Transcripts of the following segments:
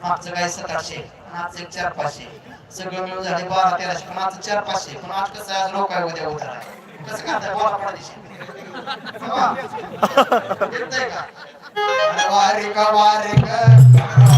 Să vă mulțumesc pentru vizionare! Să vă mulțumesc pentru vizionare! Să vă mulțumesc pentru vizionare! Să vă mulțumesc pentru vizionare! Să vă mulțumesc pentru vizionare! Să vă mulțumesc pentru vizionare! Să vă mulțumesc pentru vizionare! Să vă mulțumesc pentru vizionare! Să vă mulțumesc pentru vizionare! Să vă mulțumesc pentru vizionare! Să vă mulțumesc pentru vizionare! Să vă mulțumesc pentru vizionare! Să vă mulțumesc pentru vizionare! Să vă mulțumesc pentru vizionare! Să vă mulțumesc pentru vizionare! Să vă mulțumesc pentru vizionare! Să vă mulțumesc pentru vizionare!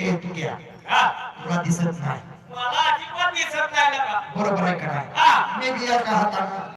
ए तुला दिसत नाही बरोबर आहे का नाही मी बिया का हाता